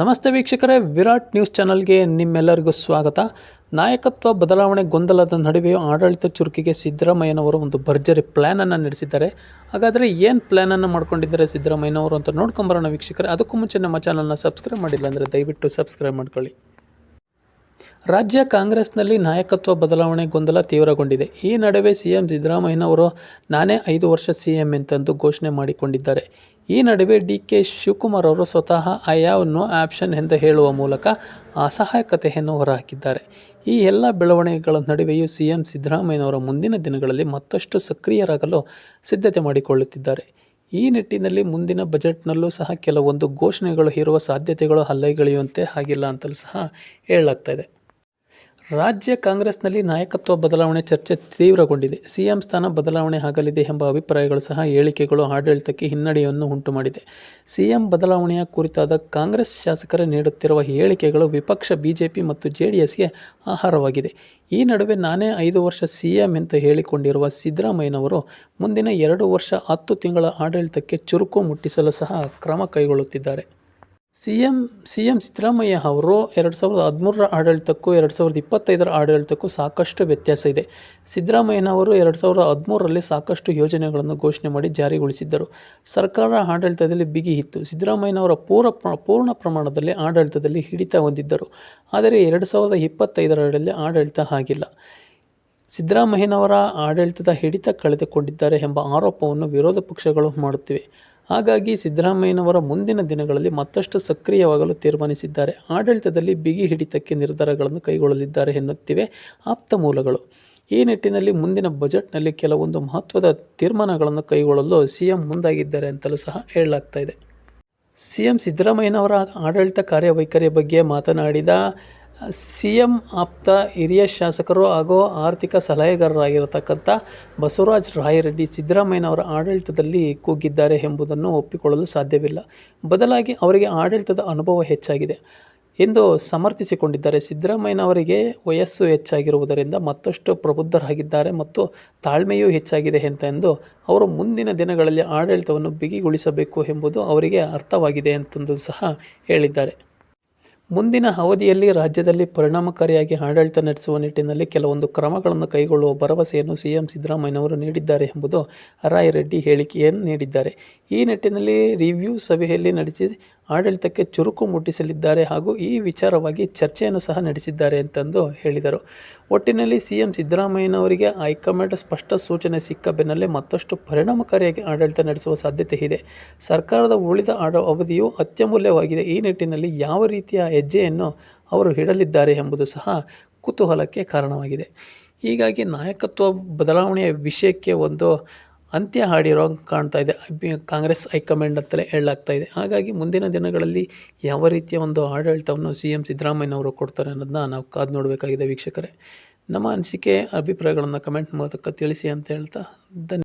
ನಮಸ್ತೆ ವೀಕ್ಷಕರೇ, ವಿರಾಟ್ ನ್ಯೂಸ್ ಚಾನಲ್ಗೆ ನಿಮ್ಮೆಲ್ಲರಿಗೂ ಸ್ವಾಗತ. ನಾಯಕತ್ವ ಬದಲಾವಣೆ ಗೊಂದಲದ ನಡುವೆಯೂ ಆಡಳಿತ ಚುರುಕಿಗೆ ಸಿದ್ದರಾಮಯ್ಯನವರು ಒಂದು ಭರ್ಜರಿ ಪ್ಲ್ಯಾನನ್ನು ನಡೆಸಿದ್ದಾರೆ. ಹಾಗಾದರೆ ಏನು ಪ್ಲ್ಯಾನನ್ನು ಮಾಡ್ಕೊಂಡಿದ್ದಾರೆ ಸಿದ್ದರಾಮಯ್ಯನವರು ಅಂತ ನೋಡ್ಕೊಂಬರೋಣ ವೀಕ್ಷಕರೇ. ಅದಕ್ಕೂ ಮುಂಚೆ ನಮ್ಮ ಚಾನಲ್ನ ಸಬ್ಸ್ಕ್ರೈಬ್ ಮಾಡಿಲ್ಲ ಅಂದರೆ ದಯವಿಟ್ಟು ಸಬ್ಸ್ಕ್ರೈಬ್ ಮಾಡ್ಕೊಳ್ಳಿ. ರಾಜ್ಯ ಕಾಂಗ್ರೆಸ್ನಲ್ಲಿ ನಾಯಕತ್ವ ಬದಲಾವಣೆ ಗೊಂದಲ ತೀವ್ರಗೊಂಡಿದೆ. ಈ ನಡುವೆ ಸಿಎಂ ಸಿದ್ದರಾಮಯ್ಯನವರು ನಾನೇ ಐದು ವರ್ಷ ಸಿಎಂ ಎಂತಂದು ಘೋಷಣೆ ಮಾಡಿಕೊಂಡಿದ್ದಾರೆ. ಈ ನಡುವೆ ಡಿ ಕೆ ಶಿವಕುಮಾರ್ ಅವರು ಸ್ವತಃ ಐ ಹ್ಯಾವ್ ನೋ ಆಪ್ಷನ್ ಎಂದು ಹೇಳುವ ಮೂಲಕ ಅಸಹಾಯಕತೆಯನ್ನು ಹೊರಹಾಕಿದ್ದಾರೆ. ಈ ಎಲ್ಲ ಬೆಳವಣಿಗೆಗಳ ನಡುವೆಯೂ ಸಿಎಂ ಸಿದ್ದರಾಮಯ್ಯನವರ ಮುಂದಿನ ದಿನಗಳಲ್ಲಿ ಮತ್ತಷ್ಟು ಸಕ್ರಿಯರಾಗಲು ಸಿದ್ಧತೆ ಮಾಡಿಕೊಳ್ಳುತ್ತಿದ್ದಾರೆ. ಈ ನಿಟ್ಟಿನಲ್ಲಿ ಮುಂದಿನ ಬಜೆಟ್ನಲ್ಲೂ ಸಹ ಕೆಲವೊಂದು ಘೋಷಣೆಗಳು ಇರುವ ಸಾಧ್ಯತೆಗಳು ಹಲ್ಲೆಗೆಳೆಯುವಂತೆ ಆಗಿಲ್ಲ ಅಂತಲೂ ಸಹ ಹೇಳಲಾಗ್ತಾ ಇದೆ. ರಾಜ್ಯ ಕಾಂಗ್ರೆಸ್ನಲ್ಲಿ ನಾಯಕತ್ವ ಬದಲಾವಣೆ ಚರ್ಚೆ ತೀವ್ರಗೊಂಡಿದೆ. ಸಿಎಂ ಸ್ಥಾನ ಬದಲಾವಣೆ ಆಗಲಿದೆ ಎಂಬ ಅಭಿಪ್ರಾಯಗಳು ಸಹ ಹೇಳಿಕೆಗಳು ಆಡಳಿತಕ್ಕೆ ಹಿನ್ನಡೆಯನ್ನು ಉಂಟುಮಾಡಿದೆ. ಸಿಎಂ ಬದಲಾವಣೆಯ ಕುರಿತಾದ ಕಾಂಗ್ರೆಸ್ ಶಾಸಕರೇ ನೀಡುತ್ತಿರುವ ಹೇಳಿಕೆಗಳು ವಿಪಕ್ಷ, ಬಿಜೆಪಿ ಮತ್ತು ಜೆಡಿಎಸ್ಗೆ ಆಹಾರವಾಗಿದೆ. ಈ ನಡುವೆ ನಾನೇ ಐದು ವರ್ಷ ಸಿಎಂ ಎಂದು ಹೇಳಿಕೊಂಡಿರುವ ಸಿದ್ದರಾಮಯ್ಯನವರು ಮುಂದಿನ ಎರಡು ವರ್ಷ ಹತ್ತು ತಿಂಗಳ ಆಡಳಿತಕ್ಕೆ ಚುರುಕು ಮುಟ್ಟಿಸಲು ಸಹ ಕ್ರಮ ಕೈಗೊಳ್ಳುತ್ತಿದ್ದಾರೆ. ಸಿಎಂ ಸಿಎಂ ಸಿದ್ದರಾಮಯ್ಯ ಅವರು ಎರಡು ಸಾವಿರದ ಹದಿಮೂರರ ಆಡಳಿತಕ್ಕೂ ಎರಡು ಸಾವಿರದ ಇಪ್ಪತ್ತೈದರ ಆಡಳಿತಕ್ಕೂ ಸಾಕಷ್ಟು ವ್ಯತ್ಯಾಸ ಇದೆ. ಸಿದ್ದರಾಮಯ್ಯನವರು ಎರಡು ಸಾವಿರದ ಹದಿಮೂರರಲ್ಲಿ ಸಾಕಷ್ಟು ಯೋಜನೆಗಳನ್ನು ಘೋಷಣೆ ಮಾಡಿ ಜಾರಿಗೊಳಿಸಿದ್ದರು. ಸರ್ಕಾರ ಆಡಳಿತದಲ್ಲಿ ಬಿಗಿ ಇತ್ತು ಸಿದ್ದರಾಮಯ್ಯನವರ ಪೂರ ಪ್ರ- ಪೂರ್ಣ ಪ್ರಮಾಣದಲ್ಲಿ ಆಡಳಿತದಲ್ಲಿ ಹಿಡಿತ ಹೊಂದಿದ್ದರು. ಆದರೆ ಎರಡು ಸಾವಿರದ ಇಪ್ಪತ್ತೈದರಲ್ಲಿ ಆಡಳಿತ ಆಗಿಲ್ಲ. ಸಿದ್ದರಾಮಯ್ಯನವರ ಆಡಳಿತದ ಹಿಡಿತ ಕಳೆದುಕೊಂಡಿದ್ದಾರೆ ಎಂಬ ಆರೋಪವನ್ನು ವಿರೋಧ ಪಕ್ಷಗಳು ಮಾಡುತ್ತಿವೆ. ಹಾಗಾಗಿ ಸಿದ್ದರಾಮಯ್ಯನವರ ಮುಂದಿನ ದಿನಗಳಲ್ಲಿ ಮತ್ತಷ್ಟು ಸಕ್ರಿಯವಾಗಲು ತೀರ್ಮಾನಿಸಿದ್ದಾರೆ. ಆಡಳಿತದಲ್ಲಿ ಬಿಗಿ ಹಿಡಿತಕ್ಕೆ ನಿರ್ಧಾರಗಳನ್ನು ಕೈಗೊಳ್ಳಲಿದ್ದಾರೆ ಎನ್ನುತ್ತಿವೆ ಆಪ್ತ ಮೂಲಗಳು. ಈ ನಿಟ್ಟಿನಲ್ಲಿ ಮುಂದಿನ ಬಜೆಟ್ನಲ್ಲಿ ಕೆಲವೊಂದು ಮಹತ್ವದ ತೀರ್ಮಾನಗಳನ್ನು ಕೈಗೊಳ್ಳಲು ಸಿಎಂ ಮುಂದಾಗಿದ್ದಾರೆ ಅಂತಲೂ ಸಹ ಹೇಳಲಾಗ್ತಾ ಇದೆ. ಸಿಎಂ ಸಿದ್ದರಾಮಯ್ಯನವರ ಆಡಳಿತ ಕಾರ್ಯವೈಖರಿಯ ಬಗ್ಗೆ ಮಾತನಾಡಿದ ಸಿಎಂ ಆಪ್ತ ಹಿರಿಯ ಶಾಸಕರು ಹಾಗೂ ಆರ್ಥಿಕ ಸಲಹೆಗಾರರಾಗಿರತಕ್ಕಂಥ ಬಸವರಾಜ ರಾಯರೆಡ್ಡಿ ಸಿದ್ದರಾಮಯ್ಯನವರ ಆಡಳಿತದಲ್ಲಿ ಕುಗ್ಗಿದ್ದಾರೆ ಎಂಬುದನ್ನು ಒಪ್ಪಿಕೊಳ್ಳಲು ಸಾಧ್ಯವಿಲ್ಲ. ಬದಲಾಗಿ ಅವರಿಗೆ ಆಡಳಿತದ ಅನುಭವ ಹೆಚ್ಚಾಗಿದೆ ಎಂದು ಸಮರ್ಥಿಸಿಕೊಂಡಿದ್ದಾರೆ. ಸಿದ್ದರಾಮಯ್ಯನವರಿಗೆ ವಯಸ್ಸು ಹೆಚ್ಚಾಗಿರುವುದರಿಂದ ಮತ್ತಷ್ಟು ಪ್ರಬುದ್ಧರಾಗಿದ್ದಾರೆ ಮತ್ತು ತಾಳ್ಮೆಯೂ ಹೆಚ್ಚಾಗಿದೆ ಅಂತ ಎಂದು ಅವರು ಮುಂದಿನ ದಿನಗಳಲ್ಲಿ ಆಡಳಿತವನ್ನು ಬಿಗಿಗೊಳಿಸಬೇಕು ಎಂಬುದು ಅವರಿಗೆ ಅರ್ಥವಾಗಿದೆ ಅಂತಂದು ಸಹ ಹೇಳಿದ್ದಾರೆ. ಮುಂದಿನ ಅವಧಿಯಲ್ಲಿ ರಾಜ್ಯದಲ್ಲಿ ಪರಿಣಾಮಕಾರಿಯಾಗಿ ಆಡಳಿತ ನಡೆಸುವ ನಿಟ್ಟಿನಲ್ಲಿ ಕೆಲವೊಂದು ಕ್ರಮಗಳನ್ನು ಕೈಗೊಳ್ಳುವ ಭರವಸೆಯನ್ನು ಸಿಎಂ ಸಿದ್ದರಾಮಯ್ಯನವರು ನೀಡಿದ್ದಾರೆ ಎಂಬುದು ರಾಯರೆಡ್ಡಿ ಹೇಳಿಕೆಯನ್ನು ನೀಡಿದ್ದಾರೆ. ಈ ನಿಟ್ಟಿನಲ್ಲಿ ರಿವ್ಯೂ ಸಭೆಯಲ್ಲಿ ನಡೆಸಿ ಆಡಳಿತಕ್ಕೆ ಚುರುಕು ಮುಟ್ಟಿಸಲಿದ್ದಾರೆ ಹಾಗೂ ಈ ವಿಚಾರವಾಗಿ ಚರ್ಚೆಯನ್ನು ಸಹ ನಡೆಸಿದ್ದಾರೆ ಅಂತಂದು ಹೇಳಿದರು. ಒಟ್ಟಿನಲ್ಲಿ ಸಿಎಂ ಸಿದ್ದರಾಮಯ್ಯನವರಿಗೆ ಹೈಕಮಾಂಡ್ ಸ್ಪಷ್ಟ ಸೂಚನೆ ಸಿಕ್ಕ ಬೆನ್ನಲ್ಲೇ ಮತ್ತಷ್ಟು ಪರಿಣಾಮಕಾರಿಯಾಗಿ ಆಡಳಿತ ನಡೆಸುವ ಸಾಧ್ಯತೆ ಇದೆ. ಸರ್ಕಾರದ ಉಳಿದ ಆಡ ಅವಧಿಯು ಅತ್ಯಮೂಲ್ಯವಾಗಿದೆ. ಈ ನಿಟ್ಟಿನಲ್ಲಿ ಯಾವ ರೀತಿಯ ಹೆಜ್ಜೆಯನ್ನು ಅವರು ಇಡಲಿದ್ದಾರೆ ಎಂಬುದು ಸಹ ಕುತೂಹಲಕ್ಕೆ ಕಾರಣವಾಗಿದೆ. ಹೀಗಾಗಿ ನಾಯಕತ್ವ ಬದಲಾವಣೆಯ ವಿಷಯಕ್ಕೆ ಒಂದು ಅಂತ್ಯ ಹಾಡಿರೋ ಕಾಣ್ತಾ ಇದೆ. ಕಾಂಗ್ರೆಸ್ ಹೈಕಮಾಂಡ್ ಅಂತಲೇ ಹೇಳಲಾಗ್ತಾ ಇದೆ. ಹಾಗಾಗಿ ಮುಂದಿನ ದಿನಗಳಲ್ಲಿ ಯಾವ ರೀತಿಯ ಒಂದು ಆಡಳಿತವನ್ನು ಸಿ ಎಂ ಸಿದ್ದರಾಮಯ್ಯನವರು ಕೊಡ್ತಾರೆ ಅನ್ನೋದನ್ನ ನಾವು ಕಾದು ನೋಡಬೇಕಾಗಿದೆ ವೀಕ್ಷಕರೇ. ನಮ್ಮ ಅನಿಸಿಕೆ, ಅಭಿಪ್ರಾಯಗಳನ್ನು ಕಮೆಂಟ್ ಮೂಲಕ ತಿಳಿಸಿ ಅಂತ ಹೇಳ್ತಾ ಧನ್ಯ